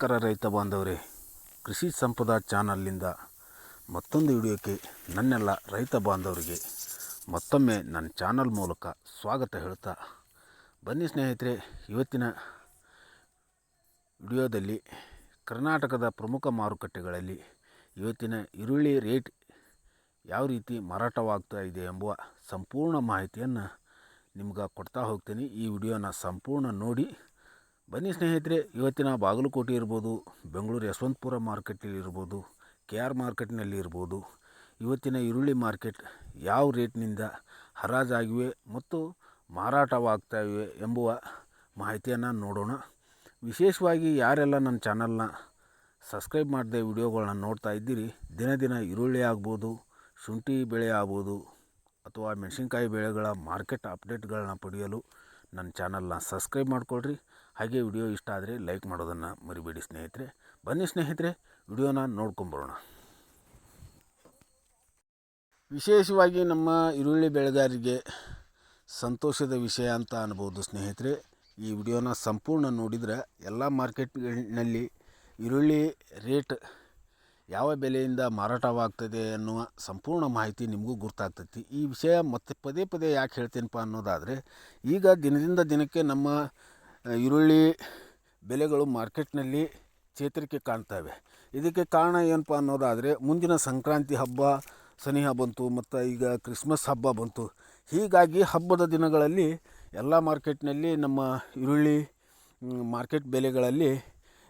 ನಮಸ್ಕಾರ ರೈತ ಬಾಂಧವರೇ. ಕೃಷಿ ಸಂಪದ ಚಾನಲ್ನಿಂದ ಮತ್ತೊಂದು ವಿಡಿಯೋಕ್ಕೆ ನನ್ನೆಲ್ಲ ರೈತ ಬಾಂಧವರಿಗೆ ಮತ್ತೊಮ್ಮೆ ನನ್ನ ಚಾನಲ್ ಮೂಲಕ ಸ್ವಾಗತ ಹೇಳ್ತಾ ಬನ್ನಿ ಸ್ನೇಹಿತರೆ, ಇವತ್ತಿನ ವಿಡಿಯೋದಲ್ಲಿ ಕರ್ನಾಟಕದ ಪ್ರಮುಖ ಮಾರುಕಟ್ಟೆಗಳಲ್ಲಿ ಇವತ್ತಿನ ಈರುಳ್ಳಿ ರೇಟ್ ಯಾವ ರೀತಿ ಮಾರಾಟವಾಗ್ತಾ ಇದೆ ಎಂಬುವ ಸಂಪೂರ್ಣ ಮಾಹಿತಿಯನ್ನು ನಿಮ್ಗೆ ಕೊಡ್ತಾ ಹೋಗ್ತೀನಿ. ಈ ವಿಡಿಯೋನ ಸಂಪೂರ್ಣ ನೋಡಿ ಬನ್ನಿ ಸ್ನೇಹಿತರೆ, ಇವತ್ತಿನ ಬಾಗಲಕೋಟೆ ಇರ್ಬೋದು, ಬೆಂಗಳೂರು ಯಶವಂತಪುರ ಮಾರ್ಕೆಟಲ್ಲಿ ಇರ್ಬೋದು, ಕೆ ಆರ್ ಮಾರ್ಕೆಟ್ನಲ್ಲಿ ಇರ್ಬೋದು, ಇವತ್ತಿನ ಈರುಳ್ಳಿ ಮಾರ್ಕೆಟ್ ಯಾವ ರೇಟ್ನಿಂದ ಹರಾಜಾಗಿವೆ ಮತ್ತು ಮಾರಾಟವಾಗ್ತಾಯಿವೆ ಎಂಬುವ ಮಾಹಿತಿಯನ್ನು ನೋಡೋಣ. ವಿಶೇಷವಾಗಿ ಯಾರೆಲ್ಲ ನನ್ನ ಚಾನಲ್ನ ಸಬ್ಸ್ಕ್ರೈಬ್ ಮಾಡದೆ ವಿಡಿಯೋಗಳನ್ನ ನೋಡ್ತಾ ಇದ್ದೀರಿ, ದಿನ ದಿನ ಈರುಳ್ಳಿ ಆಗ್ಬೋದು, ಶುಂಠಿ ಬೆಳೆ ಆಗ್ಬೋದು, ಅಥವಾ ಮೆಣಸಿನ್ಕಾಯಿ ಬೆಳೆಗಳ ಮಾರ್ಕೆಟ್ ಅಪ್ಡೇಟ್ಗಳನ್ನ ಪಡೆಯಲು ನನ್ನ ಚಾನಲ್ನ ಸಬ್ಸ್ಕ್ರೈಬ್ ಮಾಡಿಕೊಳ್ರಿ. ಹಾಗೆ ವಿಡಿಯೋ ಇಷ್ಟ ಆದರೆ ಲೈಕ್ ಮಾಡೋದನ್ನು ಮರಿಬೇಡಿ ಸ್ನೇಹಿತರೆ. ಬನ್ನಿ ಸ್ನೇಹಿತರೆ, ವಿಡಿಯೋನ ನೋಡ್ಕೊಂಬರೋಣ ವಿಶೇಷವಾಗಿ ನಮ್ಮ ಈರುಳ್ಳಿ ಬೆಳೆಗಾರರಿಗೆ ಸಂತೋಷದ ವಿಷಯ ಅಂತ ಅನ್ಬೋದು ಸ್ನೇಹಿತರೆ. ಈ ವಿಡಿಯೋನ ಸಂಪೂರ್ಣ ನೋಡಿದರೆ ಎಲ್ಲ ಮಾರ್ಕೆಟ್ನಲ್ಲಿ ಈರುಳ್ಳಿ ರೇಟ್ ಯಾವ ಬೆಲೆಯಿಂದ ಮಾರಾಟವಾಗ್ತದೆ ಅನ್ನುವ ಸಂಪೂರ್ಣ ಮಾಹಿತಿ ನಿಮಗೂ ಗುರ್ತಾಗ್ತೈತಿ. ಈ ವಿಷಯ ಮತ್ತೆ ಪದೇ ಪದೇ ಯಾಕೆ ಹೇಳ್ತೀನಪ್ಪ ಅನ್ನೋದಾದರೆ, ಈಗ ದಿನದಿಂದ ದಿನಕ್ಕೆ ನಮ್ಮ ಈರುಳ್ಳಿ ಬೆಲೆಗಳು ಮಾರ್ಕೆಟ್ನಲ್ಲಿ ಚೇತರಿಕೆ ಕಾಣ್ತವೆ. ಇದಕ್ಕೆ ಕಾರಣ ಏನಪ್ಪ ಅನ್ನೋದಾದರೆ, ಮುಂದಿನ ಸಂಕ್ರಾಂತಿ ಹಬ್ಬ ಸನಿಹ ಬಂತು, ಮತ್ತು ಈಗ ಕ್ರಿಸ್ಮಸ್ ಹಬ್ಬ ಬಂತು. ಹೀಗಾಗಿ ಹಬ್ಬದ ದಿನಗಳಲ್ಲಿ ಎಲ್ಲ ಮಾರ್ಕೆಟ್ನಲ್ಲಿ ನಮ್ಮ ಈರುಳ್ಳಿ ಮಾರ್ಕೆಟ್ ಬೆಲೆಗಳಲ್ಲಿ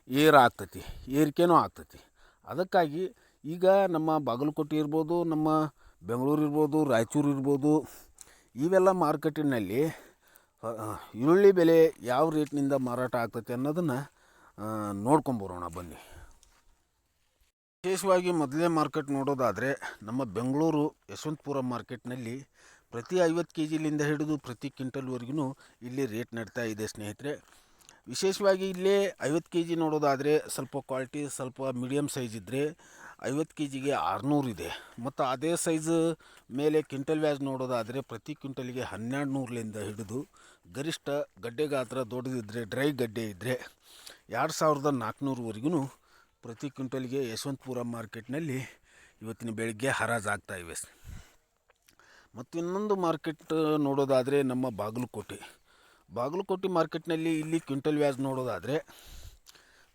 ಏರ ಆಗ್ತೈತಿ ಏರಿಕೆನೂ ಆಗ್ತೈತಿ. ಅದಕ್ಕಾಗಿ ಈಗ ನಮ್ಮ ಬಾಗಲಕೋಟೆ ಇರ್ಬೋದು, ನಮ್ಮ ಬೆಂಗಳೂರು ಇರ್ಬೋದು, ರಾಯಚೂರು ಇರ್ಬೋದು, ಇವೆಲ್ಲ ಮಾರ್ಕೆಟಿನಲ್ಲಿ ಈರುಳ್ಳಿ ಬೆಲೆ ಯಾವ ರೇಟ್ನಿಂದ ಮಾರಾಟ ಆಗ್ತೈತೆ ಅನ್ನೋದನ್ನು ನೋಡ್ಕೊಂಬರೋಣ ಬನ್ನಿ. ವಿಶೇಷವಾಗಿ ಮೊದಲೇ ಮಾರ್ಕೆಟ್ ನೋಡೋದಾದರೆ, ನಮ್ಮ ಬೆಂಗಳೂರು ಯಶವಂತಪುರ ಮಾರ್ಕೆಟ್ನಲ್ಲಿ ಪ್ರತಿ ಐವತ್ತು ಕೆ ಜಿಲಿಂದ ಹಿಡಿದು ಪ್ರತಿ ಕ್ವಿಂಟಲ್ವರೆಗೂ ಇಲ್ಲಿ ರೇಟ್ ನಡೀತಾ ಇದೆ ಸ್ನೇಹಿತರೆ. ವಿಶೇಷವಾಗಿ ಇಲ್ಲಿ ಐವತ್ತು ಕೆ ಜಿ ನೋಡೋದಾದರೆ ಸ್ವಲ್ಪ ಕ್ವಾಲಿಟಿ ಸ್ವಲ್ಪ ಮೀಡಿಯಮ್ ಸೈಜ್ ಇದ್ದರೆ ಐವತ್ತು ಕೆ ಜಿಗೆ ಆರುನೂರು ಇದೆ. ಮತ್ತು ಅದೇ ಸೈಜ್ ಮೇಲೆ ಕ್ವಿಂಟಲ್ ವ್ಯಾಜ್ ನೋಡೋದಾದರೆ ಪ್ರತಿ ಕ್ವಿಂಟಲ್ಗೆ ಹನ್ನೆರಡು ನೂರಲಿಂದ ಹಿಡಿದು ಗರಿಷ್ಠ ಗಡ್ಡೆ ಗಾತ್ರ ದೊಡ್ಡದಿದ್ದರೆ ಡ್ರೈ ಗಡ್ಡೆ ಇದ್ದರೆ ಎರಡು ಸಾವಿರದ ನಾಲ್ಕುನೂರವರೆಗೂ ಪ್ರತಿ ಕ್ವಿಂಟಲ್ಗೆ ಯಶವಂತಪುರ ಮಾರ್ಕೆಟ್ನಲ್ಲಿ ಇವತ್ತಿನ ಬೆಳಗ್ಗೆ ಹರಾಜಾಗ್ತಾ ಇವೆ. ಮತ್ತು ಇನ್ನೊಂದು ಮಾರ್ಕೆಟ್ ನೋಡೋದಾದರೆ ನಮ್ಮ ಬಾಗಲಕೋಟೆ. ಬಾಗಲಕೋಟೆ ಮಾರ್ಕೆಟ್ನಲ್ಲಿ ಇಲ್ಲಿ ಕ್ವಿಂಟಲ್ ವ್ಯಾಜ್ ನೋಡೋದಾದರೆ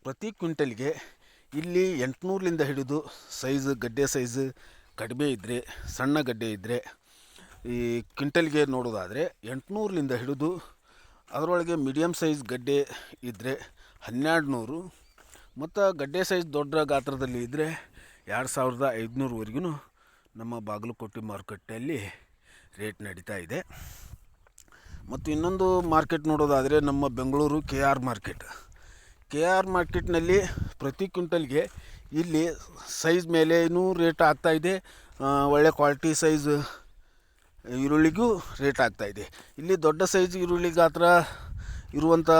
ಪ್ರತಿ ಕ್ವಿಂಟಲ್ಗೆ ಇಲ್ಲಿ ಎಂಟುನೂರಲಿಂದ ಹಿಡಿದು ಸೈಜ್, ಗಡ್ಡೆ ಸೈಜ್ ಕಡಿಮೆ ಇದ್ದರೆ ಸಣ್ಣ ಗಡ್ಡೆ ಇದ್ದರೆ ಈ ಕ್ವಿಂಟಲ್ಗೆ ನೋಡೋದಾದರೆ ಎಂಟುನೂರಲಿಂದ ಹಿಡಿದು ಅದರೊಳಗೆ ಮೀಡಿಯಮ್ ಸೈಜ್ ಗಡ್ಡೆ ಇದ್ದರೆ ಹನ್ನೆರಡು ನೂರು ಮತ್ತು ಗಡ್ಡೆ ಸೈಜ್ ದೊಡ್ಡ ಗಾತ್ರದಲ್ಲಿ ಇದ್ದರೆ ಎರಡು ಸಾವಿರದ ಐದುನೂರವರೆಗೂ ನಮ್ಮ ಬಾಗಲಕೋಟೆ ಮಾರುಕಟ್ಟೆಯಲ್ಲಿ ರೇಟ್ ನಡೀತಾ ಇದೆ. ಮತ್ತು ಇನ್ನೊಂದು ಮಾರ್ಕೆಟ್ ನೋಡೋದಾದರೆ ನಮ್ಮ Bengaluru K R market. K R ಮಾರ್ಕೆಟ್ನಲ್ಲಿ ಪ್ರತಿ ಕ್ವಿಂಟಲ್ಗೆ ಇಲ್ಲಿ ಸೈಜ್ ಮೇಲೇನೂ ರೇಟ್ ಆಗ್ತಾಯಿದೆ ಒಳ್ಳೆ ಕ್ವಾಲಿಟಿ ಸೈಜ್ ಈರುಳ್ಳಿಗೂ ರೇಟ್ ಆಗ್ತಾಯಿದೆ ಇಲ್ಲಿ ದೊಡ್ಡ ಸೈಜ್ ಈರುಳ್ಳಿ ಗಾತ್ರ ಇರುವಂಥ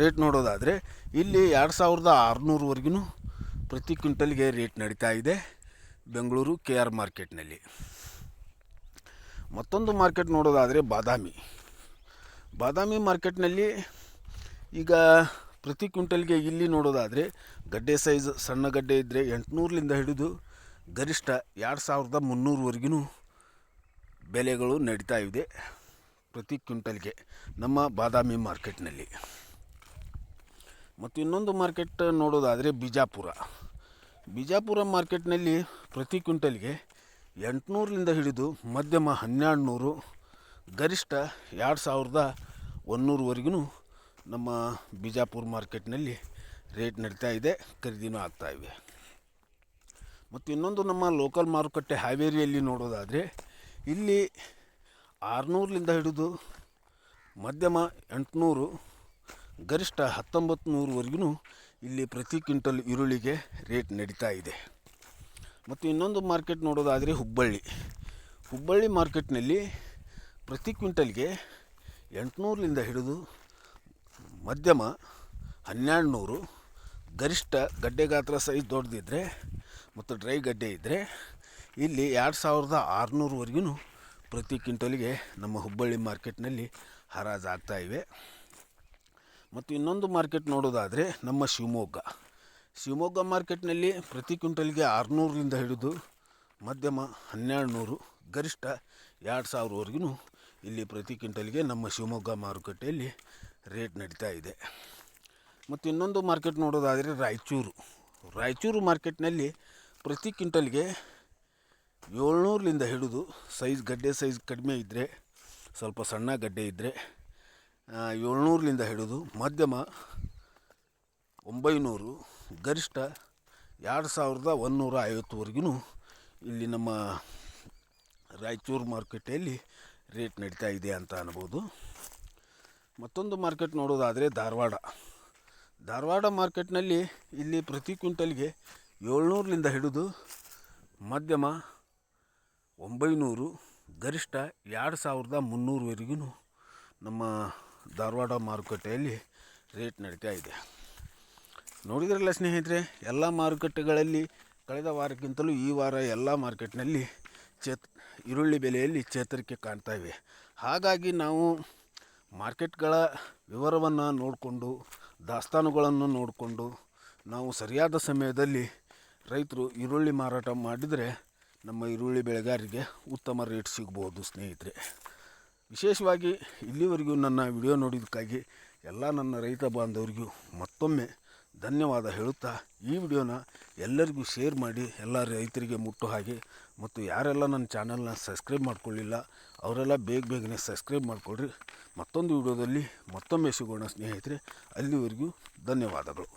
ರೇಟ್ ನೋಡೋದಾದರೆ ಇಲ್ಲಿ ಎರಡು ಸಾವಿರದ ಆರುನೂರುವರೆಗೂ ಪ್ರತಿ ಕ್ವಿಂಟಲ್ಗೆ ರೇಟ್ ನಡೀತಾ ಇದೆ ಬೆಂಗಳೂರು ಕೆ ಆರ್ ಮಾರ್ಕೆಟ್ನಲ್ಲಿ. ಮತ್ತೊಂದು ಮಾರ್ಕೆಟ್ ನೋಡೋದಾದರೆ ಬಾದಾಮಿ. ಬಾದಾಮಿ ಮಾರ್ಕೆಟ್ನಲ್ಲಿ ಈಗ ಪ್ರತಿ ಕ್ವಿಂಟಲ್ಗೆ ಇಲ್ಲಿ ನೋಡೋದಾದರೆ ಗಡ್ಡೆ ಸೈಜ್ ಸಣ್ಣ ಗಡ್ಡೆ ಇದ್ದರೆ ಎಂಟುನೂರಲಿಂದ ಹಿಡಿದು ಗರಿಷ್ಠ ಎರಡು ಸಾವಿರದ ಮುನ್ನೂರವರೆಗೂ ಬೆಲೆಗಳು ನಡೀತಾ ಇದೆ ಪ್ರತಿ ಕ್ವಿಂಟಲ್ಗೆ ನಮ್ಮ ಬಾದಾಮಿ ಮಾರ್ಕೆಟ್ನಲ್ಲಿ. ಮತ್ತು ಇನ್ನೊಂದು ಮಾರ್ಕೆಟ್ ನೋಡೋದಾದರೆ ಬಿಜಾಪುರ. ಬಿಜಾಪುರ ಮಾರ್ಕೆಟ್ನಲ್ಲಿ ಪ್ರತಿ ಕ್ವಿಂಟಲ್ಗೆ ಎಂಟುನೂರಲಿಂದ ಹಿಡಿದು ಮಧ್ಯಮ ಹನ್ನೆರಡು ನೂರು ಗರಿಷ್ಠ ಎರಡು ಸಾವಿರದ ಒಂದೂರವರೆಗೂ ನಮ್ಮ ಬಿಜಾಪುರ ಮಾರ್ಕೆಟ್ನಲ್ಲಿ ರೇಟ್ ನಡೀತಾ ಇದೆ, ಖರೀದಿನೂ ಆಗ್ತಾಯಿವೆ ಮತ್ತು ಇನ್ನೊಂದು ನಮ್ಮ ಲೋಕಲ್ ಮಾರುಕಟ್ಟೆ ಹಾವೇರಿಯಲ್ಲಿ ನೋಡೋದಾದರೆ, ಇಲ್ಲಿ ಆರುನೂರಲಿಂದ ಹಿಡಿದು ಮಧ್ಯಮ ಎಂಟುನೂರು, ಗರಿಷ್ಠ ಹತ್ತೊಂಬತ್ತು ನೂರುವರೆಗೂ ಇಲ್ಲಿ ಪ್ರತಿ ಕ್ವಿಂಟಲ್ ಈರುಳ್ಳಿಗೆ ರೇಟ್ ನಡೀತಾ ಇದೆ. ಮತ್ತು ಇನ್ನೊಂದು ಮಾರ್ಕೆಟ್ ನೋಡೋದಾದರೆ ಹುಬ್ಬಳ್ಳಿ. ಹುಬ್ಬಳ್ಳಿ ಮಾರ್ಕೆಟ್ನಲ್ಲಿ ಪ್ರತಿ ಕ್ವಿಂಟಲ್ಗೆ ಎಂಟುನೂರಲಿಂದ ಹಿಡಿದು ಮಧ್ಯಮ ಹನ್ನೆರಡು ನೂರು ಗರಿಷ್ಠ ಗಡ್ಡೆ ಗಾತ್ರ ಸೈಜ್ ದೊಡ್ಡದಿದ್ದರೆ ಮತ್ತು ಡ್ರೈ ಗಡ್ಡೆ ಇದ್ದರೆ ಇಲ್ಲಿ ಎರಡು ಸಾವಿರದ ಆರುನೂರವರೆಗೂ ಪ್ರತಿ ಕ್ವಿಂಟಲ್ಗೆ ನಮ್ಮ ಹುಬ್ಬಳ್ಳಿ ಮಾರ್ಕೆಟ್ನಲ್ಲಿ ಹರಾಜು ಇವೆ. ಮತ್ತು ಇನ್ನೊಂದು ಮಾರ್ಕೆಟ್ ನೋಡೋದಾದರೆ ನಮ್ಮ ಶಿವಮೊಗ್ಗ. ಶಿವಮೊಗ್ಗ ಮಾರ್ಕೆಟ್ನಲ್ಲಿ ಪ್ರತಿ ಕ್ವಿಂಟಲ್ಗೆ ಆರುನೂರರಿಂದ ಹಿಡಿದು ಮಧ್ಯಮ ಹನ್ನೆರಡು ನೂರು ಗರಿಷ್ಠ ಎರಡು ಸಾವಿರವರೆಗೂ ಇಲ್ಲಿ ಪ್ರತಿ ಕ್ವಿಂಟಲ್ಗೆ ನಮ್ಮ ಶಿವಮೊಗ್ಗ ಮಾರುಕಟ್ಟೆಯಲ್ಲಿ ರೇಟ್ ನಡೀತಾ ಇದೆ. ಮತ್ತು ಇನ್ನೊಂದು ಮಾರ್ಕೆಟ್ ನೋಡೋದಾದರೆ ರಾಯಚೂರು. ರಾಯಚೂರು ಮಾರ್ಕೆಟ್ನಲ್ಲಿ ಪ್ರತಿ ಕ್ವಿಂಟಲ್ಗೆ ಏಳ್ನೂರರಿಂದ ಹಿಡಿದು ಸೈಜ್ ಗಡ್ಡೆ ಸೈಜ್ ಕಡಿಮೆ ಇದ್ದರೆ ಸ್ವಲ್ಪ ಸಣ್ಣ ಗಡ್ಡೆ ಇದ್ದರೆ ಏಳ್ನೂರರಿಂದ ಹಿಡಿದು ಮಧ್ಯಮ ಒಂಬೈನೂರು, ಗರಿಷ್ಠ ಎರಡು ಸಾವಿರದ ಒಂದುನೂರ ಐವತ್ತುವರೆಗೂ ಇಲ್ಲಿ ನಮ್ಮ ರಾಯಚೂರು ಮಾರುಕಟ್ಟೆಯಲ್ಲಿ ರೇಟ್ ನಡೀತಾ ಇದೆ ಅಂತ ಅನ್ಬೋದು. ಮತ್ತೊಂದು ಮಾರ್ಕೆಟ್ ನೋಡೋದಾದರೆ ಧಾರವಾಡ. ಧಾರವಾಡ ಮಾರ್ಕೆಟ್ನಲ್ಲಿ ಇಲ್ಲಿ ಪ್ರತಿ ಕ್ವಿಂಟಲ್ಗೆ ಏಳ್ನೂರರಿಂದ ಹಿಡಿದು ಮಧ್ಯಮ ಒಂಬೈನೂರು, ಗರಿಷ್ಠ ಎರಡು ಸಾವಿರದ ಮುನ್ನೂರವರೆಗೂ ನಮ್ಮ ಧಾರವಾಡ ಮಾರುಕಟ್ಟೆಯಲ್ಲಿ ರೇಟ್ ನಡೀತಾ ಇದೆ. ನೋಡಿದ್ರಲ್ಲ ಸ್ನೇಹಿತರೆ, ಎಲ್ಲ ಮಾರುಕಟ್ಟೆಗಳಲ್ಲಿ ಕಳೆದ ವಾರಕ್ಕಿಂತಲೂ ಈ ವಾರ ಎಲ್ಲ ಮಾರ್ಕೆಟ್ನಲ್ಲಿ ಚೇತ್ ಈರುಳ್ಳಿ ಬೆಲೆಯಲ್ಲಿ ಚೇತರಿಕೆ ಕಾಣ್ತಾ ಇವೆ. ಹಾಗಾಗಿ ನಾವು ಮಾರ್ಕೆಟ್ಗಳ ವಿವರವನ್ನು ನೋಡಿಕೊಂಡು, ದಾಸ್ತಾನುಗಳನ್ನು ನೋಡಿಕೊಂಡು, ನಾವು ಸರಿಯಾದ ಸಮಯದಲ್ಲಿ ರೈತರು ಈರುಳ್ಳಿ ಮಾರಾಟ ಮಾಡಿದರೆ ನಮ್ಮ ಈರುಳ್ಳಿ ಬೆಳೆಗಾರರಿಗೆ ಉತ್ತಮ ರೇಟ್ ಸಿಗ್ಬೋದು ಸ್ನೇಹಿತರೆ. ವಿಶೇಷವಾಗಿ ಇಲ್ಲಿವರೆಗೂ ನನ್ನ ವಿಡಿಯೋ ನೋಡಿದ್ದಕ್ಕಾಗಿ ಎಲ್ಲ ನನ್ನ ರೈತ ಬಾಂಧವರಿಗೂ ಮತ್ತೊಮ್ಮೆ ಧನ್ಯವಾದ ಹೇಳುತ್ತಾ ಈ ವಿಡಿಯೋನ ಎಲ್ಲರಿಗೂ ಶೇರ್ ಮಾಡಿ, ಎಲ್ಲ ರೈತರಿಗೆ ಮುಟ್ಟು ಹಾಗೆ. ಮತ್ತು ಯಾರೆಲ್ಲ ನನ್ನ ಚಾನಲ್ನ ಸಬ್ಸ್ಕ್ರೈಬ್ ಮಾಡಿಕೊಳ್ಳಿಲ್ಲ, ಅವರೆಲ್ಲ ಬೇಗ ಬೇಗನೆ ಸಬ್ಸ್ಕ್ರೈಬ್ ಮಾಡಿಕೊಡ್ರಿ ಮತ್ತೊಂದು ವಿಡಿಯೋದಲ್ಲಿ ಮತ್ತೊಮ್ಮೆ ಸಿಗೋಣ ಸ್ನೇಹಿತರೆ, ಅಲ್ಲಿವರೆಗೂ ಧನ್ಯವಾದಗಳು.